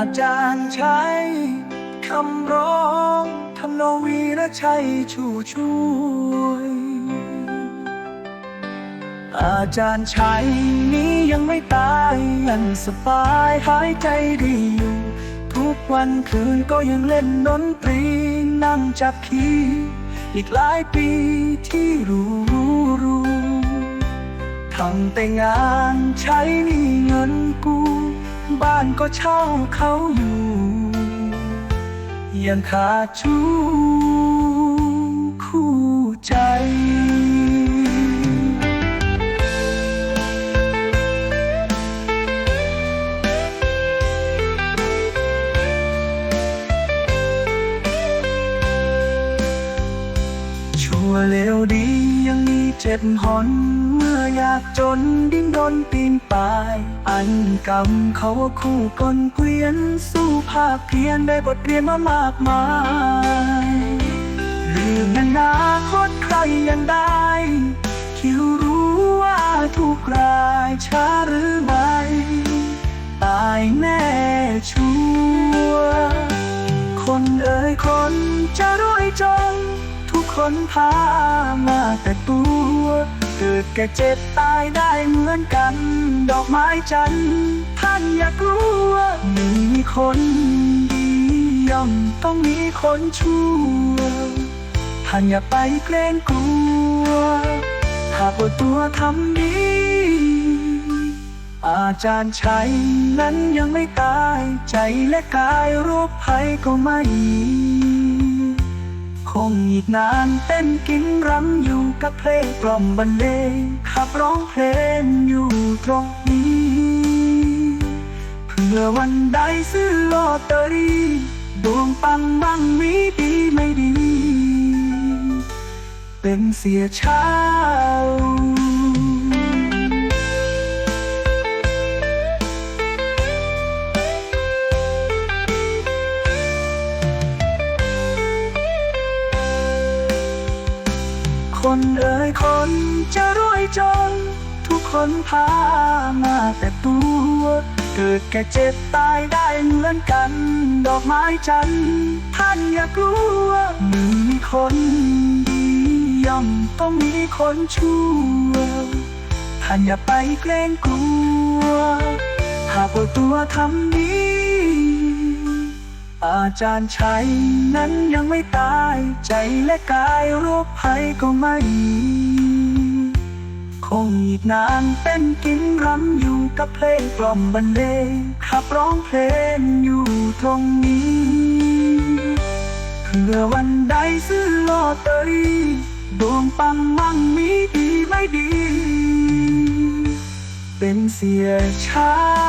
อาจารย์ใช้คำร้องทำนองวีระชัยชูช่วย อาจารย์ชัยนี้ยังไม่ตายยังสบายหายใจดีอยู่ ทุกวันคืนก็ยังเล่นดนตรีนั่งจับคีย์อีกหลายปีที่รู้รู้ทำแต่งานใช้นี่เงินกู บ้านก็เช่าเขาอยู่ยังขาดชู้คู่ใจชั่วเลวดียังมี เจ็ดหอนเมื่ออยากจนดิ้นรนปีนป่าย อันกรรมเขาคู่กลเกวียนสู้ภาคเพียนได้บทเรียนมามากมายเรื่องอนาคตใครยังได้ คิวรู้ว่าทุกรายช้าหรือไม่ตายแน่ชัวคนเอ่ยคนจะรวยจน คนพามาแต่ตัว เกิดแก่เจ็บตายได้เหมือนกัน ดอกไม้จันทร์ท่านอย่ากลัวมีคนดีย่อมต้องมีคนชั่วท่านอย่าไปเกรงกลัว หากว่าตัวทำดีอาจารย์ชัยนั้นยังไม่ตาย ใจและกายโรคภัยก็ไม่ งอีกนานเต้นกินรำอยู่กับเพลงกล่อมบรรเลงขับร้องเพลงอยู่ตรงนี้เพื่อวันใดซื้อลอตเตอรี่ดวงปังมั่งมีดีไม่ดี เป็นเสียช้า คนเอ่ยคนจะรวยจน ทุกคนพามาแต่ตัวเกิดแก่เจ็บตายได้เหมือนกัน ดอกไม้จันทร์ท่านอย่ากลัวมีคนดีย่อมต้องมีคนชั่วท่านอย่าไปเกรงกลัว หากว่าตัวทำดี อาจารย์ชัยนั้นยังไม่ตาย ใจและกายโรคภัยก็ไม่มีคงอีกนานเต้นกินรำอยู่กับเพลงกล่อมบรรเลงขับร้องเพลงอยู่ตรงนี้เพื่อวันใดซื้อลอตเตอรี่ดวงปังมั่งมีดีไม่ดี เป็นเสียช้า